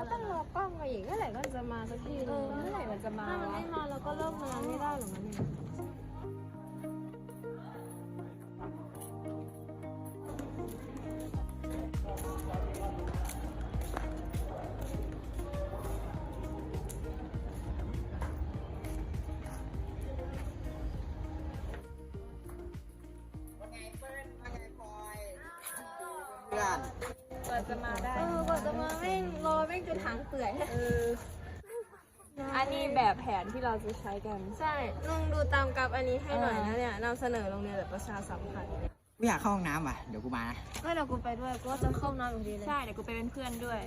ก็ต้องรอกล้องมาอีกเมื่อไหร่ก็จะมาสักทีเออเมื่อไหร่มันจะมาถ้ามันไม่มาเราก็เลิกงานไม่ได้หรอกนะเนี่ยเพื่อน กว่าจะมาได้ เออกว่าจะมาแม่งรอแม่งจนหางเปื่อยเออ อันนี้แบบแผนที่เราจะใช้กัน ใช่ลุงดูตามกับอันนี้ให้หน่อยนะเนี่ยนำเสนอโรงเรียนแบบประชาสัมพันธ์กูอยากเข้าห้องน้ำว่ะ เดี๋ยวกูมานะก็เดี๋ยวกูไปด้วยกูก็จะเข้าน้ำอยู่ดีเลย ใช่ เดี๋ยวกูไปเป็นเพื่อนด้วย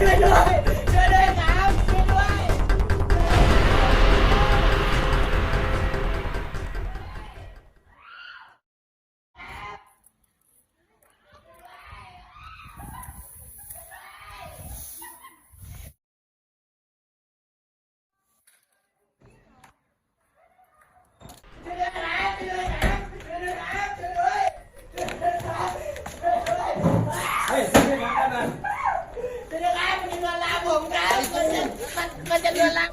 ช่วยด้วย มันมันจะลวนลาม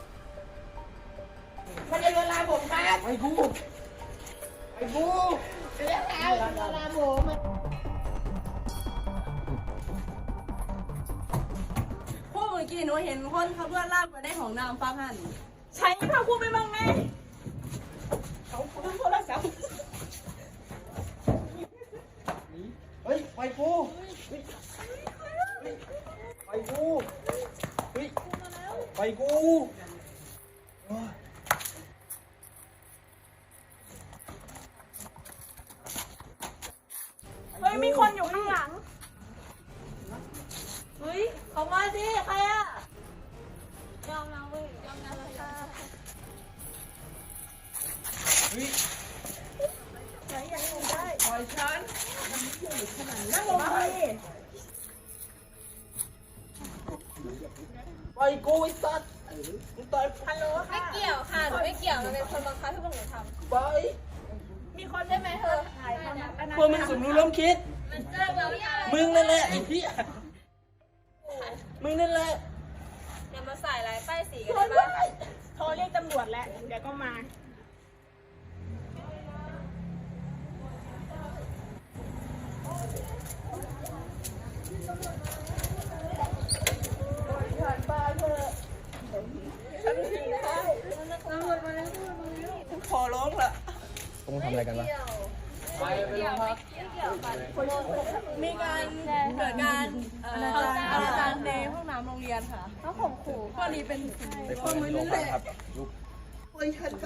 มันจะลวนลามผมครับไอ้กูไอ้บูจะได้รับมันลวนลามผมมันพวกเมื่อกี้หนูเห็นคนเขาเพื่อนลากมาได้ของนางฟังหันใช้พาพูดไปบ้างไหมเขาพูดโทรศัพท์เฮ้ยปล่อยกูเฮ้ยปล่อยกูเฮ้ยปล่ อยกูโอ้ยเฮ้ยมีคนอยู่ข้างหลัง เฮ้ยเขามาสิใครอะยอมนะเว้ยยอมนะแล้วค่ะเฮ้ยปล่อยฉันนั่งลงไปปล่อยกูไอ้สัตว์มึงต่อยฮัลโหลไม่ค่ะเกี่ยวค่ะหนูไม่เกี่ยวมันเป็นคนบังคับให้พวกหนูทำปล่อยมีคนได้ไหมเธอพวกมึงสมรู้ร่วมคิด มันเจอแบบนี้มึงนั่นแหละไอ้พี่มึงนั่นแหละอย่ามาใส่ลายป้ายสีกันได้ปะโทรเรียกตำรวจแล้วเดี๋ยวก็มา ขอร้องละ ต้องทำอะไรกันวะมีการเกิดการเอ่ออาจารย์ในห้องน้ำโรงเรียนค่ะเขาข่มขู่พวกนี้เป็นไปขอให้ลงก่อนครับลูกปล่อยฉันไป